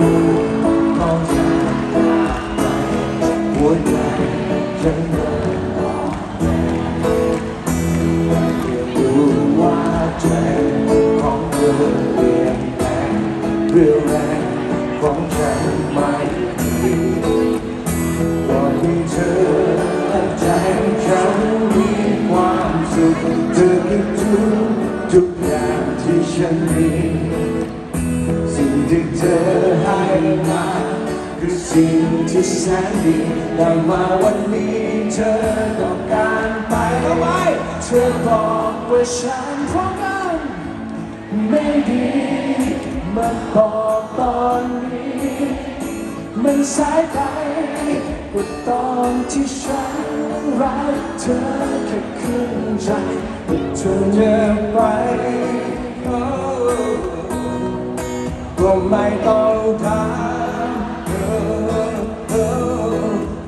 มองฉันจาไปหัวใจฉันเริ่มอ่อนแรงเพียงรู้ว่าใจของเธอเปลี่ยนแปลงเรี่ยวแรงของฉันไม่ดีก่อนที่เธอและใจฉันมีความสุขเธอคือทุกทุกอย่างที่ฉันมีสิ่งที่เธอ มาคือสิ่งที่แสนดีแต่มาวันนี้เธอต้องการไปทำไมเธอบอกว่าฉันพราะกันไม่ดีมาบอกตอนนี้มันสายไปกว่าตอนที่ฉันรักเธอแค่ครึ่งใจเธอเดินไป oh ก็ไม่ต้องถามเธอเธอ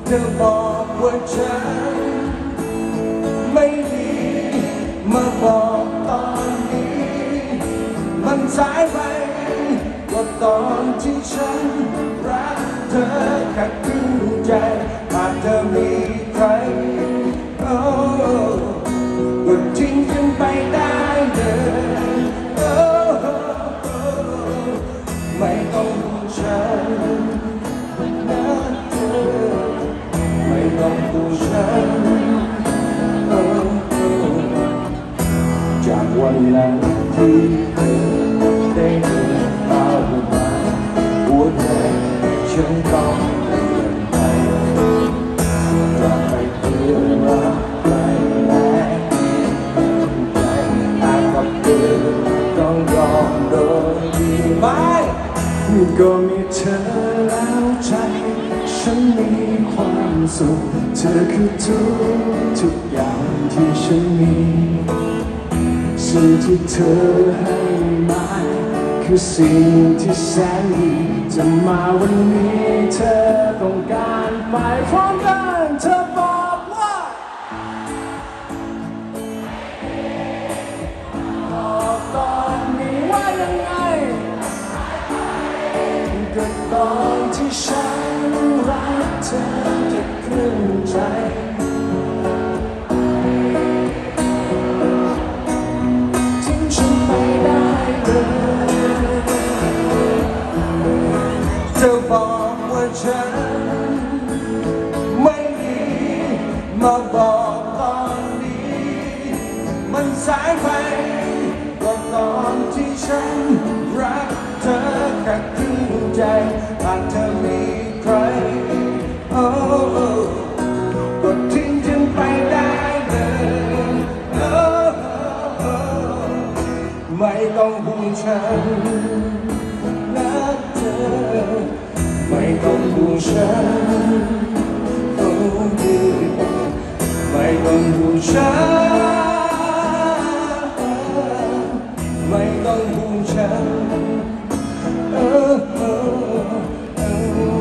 เธอบอกว่าฉันไม่ดีมาบอกตอนนี้ มันสายไปกว่าตอนที่ฉันรักเธอแค่ อมโดยดีไหมก็มีเธอแล้วใจ ฉันมีความสุข เธอคือทุกทุกอย่างที่ฉันมีสิ่งที่เธอให้มาคือสิ่งที่แสนดีจะมาวันนี้เธอต้องการไปพร้อมกัน ก็ตอนที่ฉันรักเธอจะครึ่งใจทิ้งฉันไปได้เลยเธอบอกว่าฉันไม่ดีมาบอก ที่ฉันรักเธอแค่ครึ่งใจหากเธอมีใครโอ้ก็ทิ้งฉันไปได้เลยโอ้ไม่ต้องห่วงฉันนะเธอไม่ต้องห่วงฉันโอ้ดีไม่ต้องห่วงฉัน ไม่ต้องห่วงฉันเออเออเออ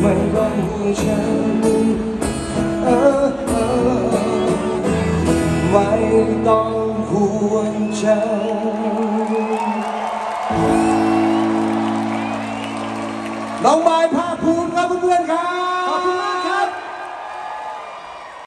ไม่ต้องห่วงฉันเออเออไม่ต้องห่วงฉันน้องบายภาคภูมิครับเพื่อนๆครับ